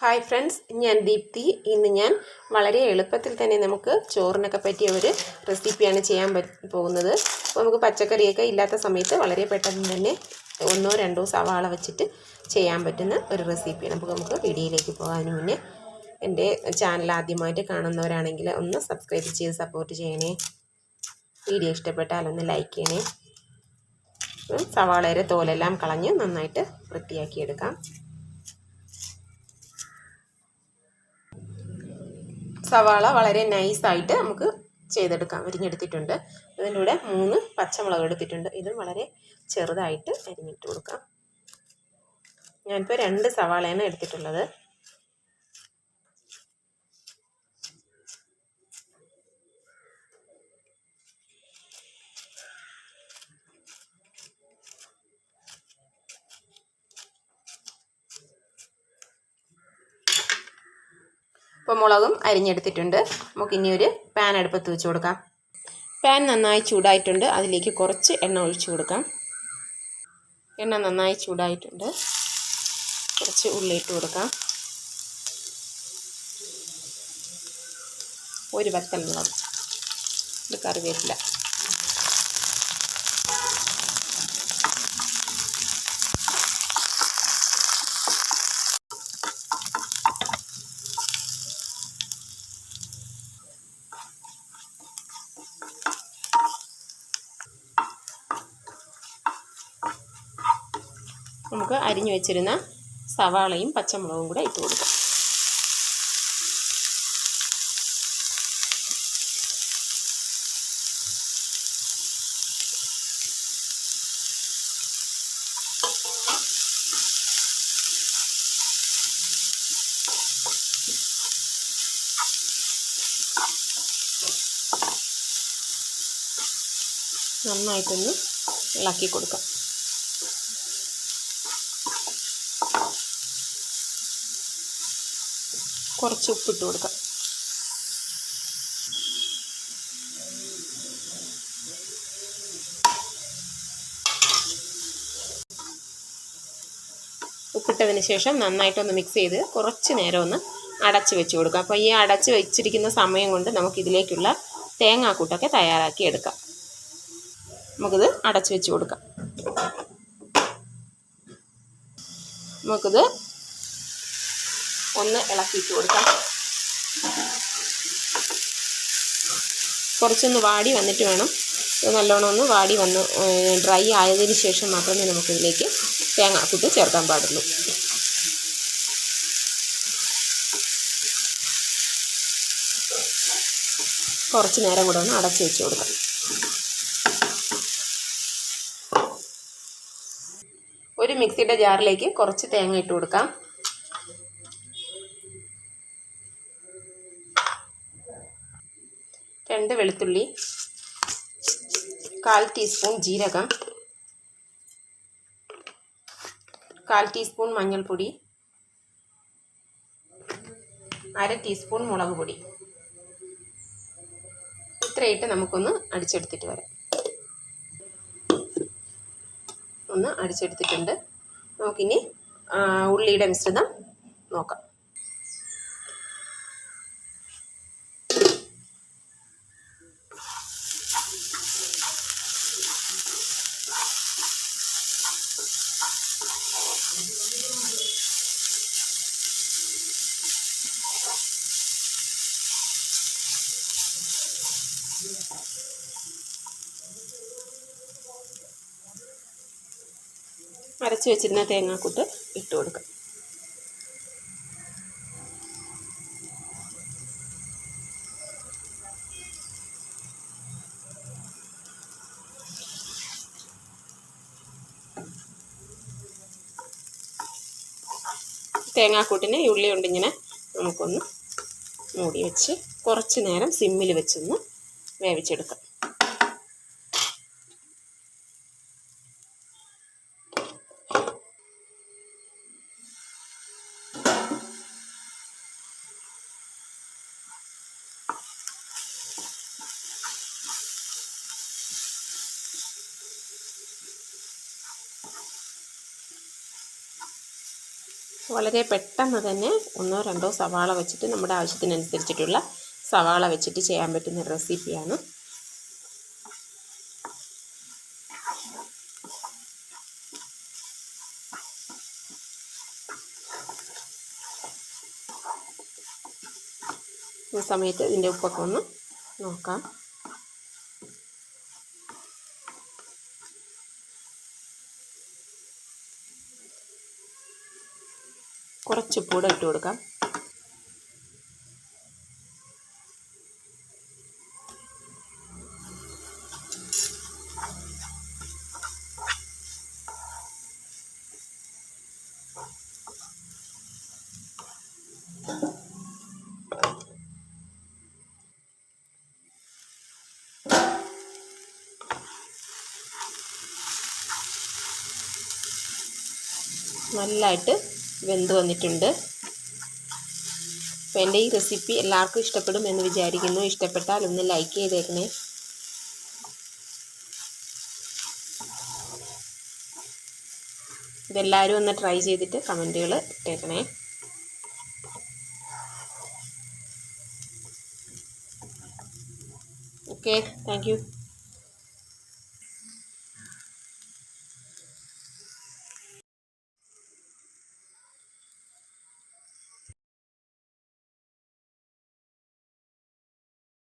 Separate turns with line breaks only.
Hi friends ഞാൻ ദീപ്തി. ഇന്ന് ഞാൻ വളരെ എളുപ്പത്തിൽ തന്നെ നമുക്ക് ചോറിനൊക്കെ പറ്റിയ ഒരു റെസിപ്പിയാണ് ചെയ്യാൻ പോകുന്നത്. അപ്പോൾ നമുക്ക് പച്ചക്കറിയൊക്കെ ഇല്ലാത്ത സമയത്ത് വളരെ പെട്ടെന്ന് തന്നെ ഒന്നോ രണ്ടോ സവാള വെച്ചിട്ട് ചെയ്യാൻ പറ്റുന്ന ഒരു റെസിപ്പിയാണ്. അപ്പോൾ നമുക്ക് വീഡിയോയിലേക്ക് പോകാൻ മുന്നേ എന്റെ ചാനൽ ആദ്യമായിട്ട് കാണുന്നവരാണെങ്കിൽ ഒന്ന് സബ്സ്ക്രൈബ് ചെയ്ത് സപ്പോർട്ട് ചെയ്യണേ. വീഡിയോ ഇഷ്ടപ്പെട്ടാൽ ഒന്ന് ലൈക്ക് ചെയ്യണേ. സവാളയുടെ തോലെല്ലാം കളഞ്ഞ് നന്നായിട്ട് വൃത്തിയാക്കിയെടുക്കാം. സവാള വളരെ നൈസായിട്ട് നമുക്ക് ചെയ്തെടുക്കാം. അരിഞ്ഞെടുത്തിട്ടുണ്ട്. ഇതിന്റെ കൂടെ മൂന്ന് പച്ചമുളക് എടുത്തിട്ടുണ്ട്. ഇതും വളരെ ചെറുതായിട്ട് അരിഞ്ഞിട്ട് കൊടുക്കാം. ഞാനിപ്പോൾ രണ്ട് സവാളയാണ് എടുത്തിട്ടുള്ളത്. ഇപ്പോൾ മുളകും അരിഞ്ഞെടുത്തിട്ടുണ്ട്. നമുക്ക് ഇനി ഒരു പാൻ അടുപ്പത്ത് വെച്ച് കൊടുക്കാം. പാൻ നന്നായി ചൂടായിട്ടുണ്ട്. അതിലേക്ക് കുറച്ച് എണ്ണ ഒഴിച്ച് കൊടുക്കാം. എണ്ണ നന്നായി ചൂടായിട്ടുണ്ട്. കുറച്ച് ഉള്ളിയിട്ട് കൊടുക്കാം. ഒരു വത്തൽ മുളക്. ഇത് കറിവേപ്പില. നമുക്ക് അരിഞ്ഞു വെച്ചിരുന്ന സവാളയും പച്ചമുളകും കൂടെ ഇട്ട് കൊടുക്കാം. നന്നായിട്ടൊന്ന് ഇളക്കി കൊടുക്കാം. കുറച്ച് ഉപ്പിട്ട് കൊടുക്കാം. ഉപ്പിട്ടതിന് ശേഷം നന്നായിട്ടൊന്ന് മിക്സ് ചെയ്ത് കുറച്ച് നേരം ഒന്ന് അടച്ച് വെച്ച് കൊടുക്കാം. അപ്പോൾ ഈ അടച്ച് വെച്ചിരിക്കുന്ന സമയം കൊണ്ട് നമുക്കിതിലേക്കുള്ള തേങ്ങാക്കൂട്ടൊക്കെ തയ്യാറാക്കി എടുക്കാം. നമുക്കിത് അടച്ച് വെച്ച് കൊടുക്കാം. നമുക്കിത് ഒന്ന് ഇളക്കിയിട്ട് കൊടുക്കാം. കുറച്ചൊന്ന് വാടി വന്നിട്ട് വേണം. നല്ലോണം ഒന്ന് വാടി വന്ന് ഡ്രൈ ആയതിന് ശേഷം മാത്രമേ നമുക്കിതിലേക്ക് തേങ്ങാക്കൂട്ട് ചേർക്കാൻ പാടുള്ളൂ. കുറച്ച് നേരം കൂടെ ഒന്ന് അടച്ചു വെച്ച് കൊടുക്കാം. ഒരു മിക്സിയുടെ ജാറിലേക്ക് കുറച്ച് തേങ്ങ ഇട്ട് കൊടുക്കാം. രണ്ട് വെളുത്തുള്ളി കാൽ ടീസ്പൂൺ ജീരകം കാൽ ടീസ്പൂൺ മഞ്ഞൾപ്പൊടി അര ടീസ്പൂൺ മുളക് പൊടി. ഇത്രയിട്ട് നമുക്കൊന്ന് അടിച്ചെടുത്തിട്ട് വരാം. ഒന്ന് അടിച്ചെടുത്തിട്ടുണ്ട്. നമുക്കിനി ഉള്ളിയുടെ മിശ്രിതം നോക്കാം. അരച്ച് വെച്ചിരുന്ന തേങ്ങാക്കൂട്ട് ഇട്ട് കൊടുക്കാം. തേങ്ങാക്കൂട്ടിന് ഈ ഉള്ളി കൊണ്ടിങ്ങനെ നമുക്കൊന്ന് മൂടി വെച്ച് കുറച്ച് നേരം സിമ്മിൽ വെച്ചൊന്ന് വേവിച്ചെടുക്കാം. വളരെ പെട്ടെന്ന് തന്നെ ഒന്നോ രണ്ടോ സവാള വെച്ചിട്ട് നമ്മുടെ ആവശ്യത്തിനനുസരിച്ചിട്ടുള്ള സവാള വെച്ചിട്ട് ചെയ്യാൻ പറ്റുന്ന റെസിപ്പിയാണ്. ഈ സമയത്ത് ഇതിന്റെ ഉപ്പൊക്കെ ഒന്ന് നോക്കാം. കുറച്ച് ഉപ്പൂടെ ഇട്ട് കൊടുക്കാം. നല്ലതായിട്ട് വെന്ത് വന്നിട്ടുണ്ട്. അപ്പോൾ എന്റെ ഈ റെസിപ്പി എല്ലാവർക്കും ഇഷ്ടപ്പെടും എന്ന് വിചാരിക്കുന്നു. ഇഷ്ടപ്പെട്ടാൽ ഒന്ന് ലൈക്ക് ചെയ്തേക്കണേ. ഇതെല്ലാവരും ഒന്ന് ട്രൈ ചെയ്തിട്ട് കമന്റുകൾ ഇട്ടേക്കണേ. Okay thank